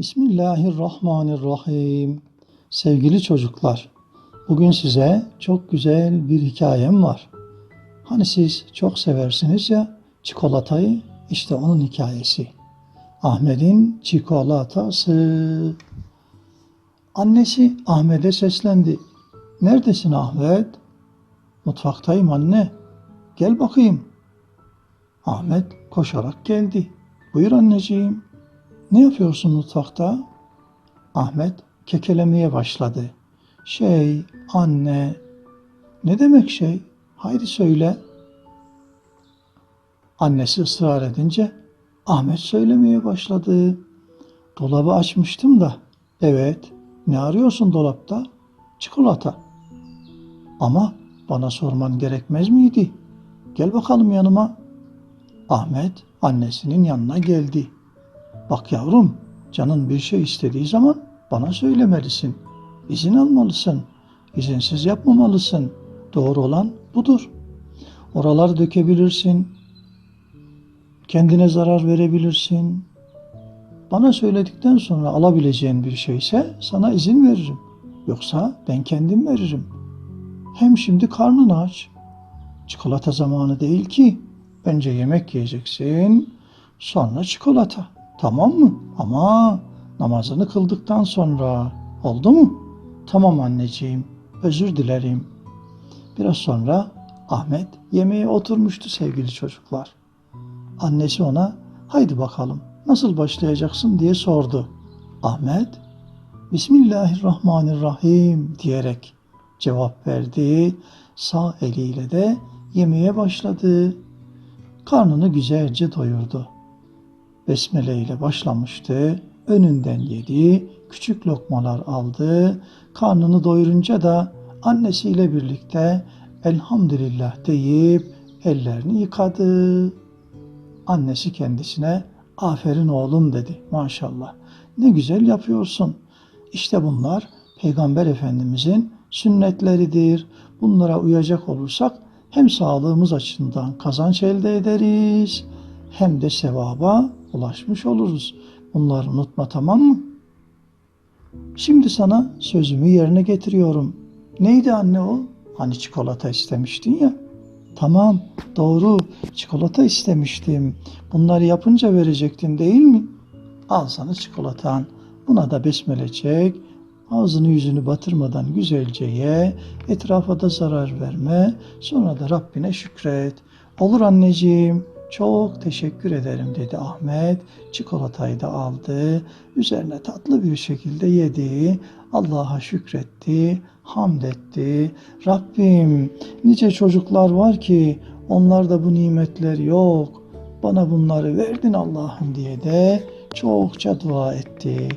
Bismillahirrahmanirrahim. Sevgili çocuklar, bugün size çok güzel bir hikayem var. Hani siz çok seversiniz ya çikolatayı, işte onun hikayesi. Ahmet'in çikolatası. Annesi Ahmet'e seslendi. Neredesin Ahmet? Mutfaktayım anne. Gel bakayım. Ahmet koşarak geldi. Buyur anneciğim. Ne yapıyorsun mutfakta? Ahmet kekelemeye başladı. Şey, anne. Ne demek şey? Haydi söyle. Annesi ısrar edince Ahmet söylemeye başladı. Dolabı açmıştım da. Evet. Ne arıyorsun dolapta? Çikolata. Ama bana sorman gerekmez miydi? Gel bakalım yanıma. Ahmet annesinin yanına geldi. Bak yavrum, canın bir şey istediği zaman bana söylemelisin. İzin almalısın. İzinsiz yapmamalısın. Doğru olan budur. Oraları dökebilirsin. Kendine zarar verebilirsin. Bana söyledikten sonra alabileceğin bir şeyse sana izin veririm. Yoksa ben kendim veririm. Hem şimdi karnın aç. Çikolata zamanı değil ki. Önce yemek yiyeceksin, sonra çikolata. Tamam mı? Ama namazını kıldıktan sonra. Oldu mu? Tamam anneciğim. Özür dilerim. Biraz sonra Ahmet yemeğe oturmuştu sevgili çocuklar. Annesi ona haydi bakalım nasıl başlayacaksın diye sordu. Ahmet Bismillahirrahmanirrahim diyerek cevap verdi. Sağ eliyle de yemeğe başladı. Karnını güzelce doyurdu. Besmele ile başlamıştı. Önünden yedi, küçük lokmalar aldı. Karnını doyurunca da annesiyle birlikte elhamdülillah deyip ellerini yıkadı. Annesi kendisine aferin oğlum dedi maşallah. Ne güzel yapıyorsun. İşte bunlar Peygamber Efendimizin sünnetleridir. Bunlara uyacak olursak hem sağlığımız açısından kazanç elde ederiz hem de sevaba ulaşmış oluruz. Bunları unutma tamam mı? Şimdi sana sözümü yerine getiriyorum. Neydi anne o? Hani çikolata istemiştin ya. Tamam, doğru. Çikolata istemiştim. Bunları yapınca verecektin değil mi? Al sana çikolatan. Buna da besmele çek. Ağzını yüzünü batırmadan güzelce ye. Etrafa da zarar verme. Sonra da Rabbine şükret. Olur anneciğim. Çok teşekkür ederim dedi Ahmet. Çikolatayı da aldı. Üzerine tatlı bir şekilde yedi. Allah'a şükretti. Hamd etti. Rabbim nice çocuklar var ki onlarda bu nimetler yok. Bana bunları verdin Allah'ım diye de çokça dua etti.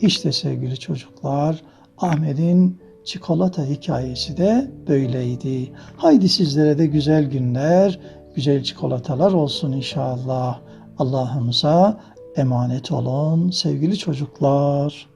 İşte sevgili çocuklar Ahmet'in çikolata hikayesi de böyleydi. Haydi sizlere de güzel günler, güzel çikolatalar olsun inşallah. Allah'ımıza emanet olun sevgili çocuklar.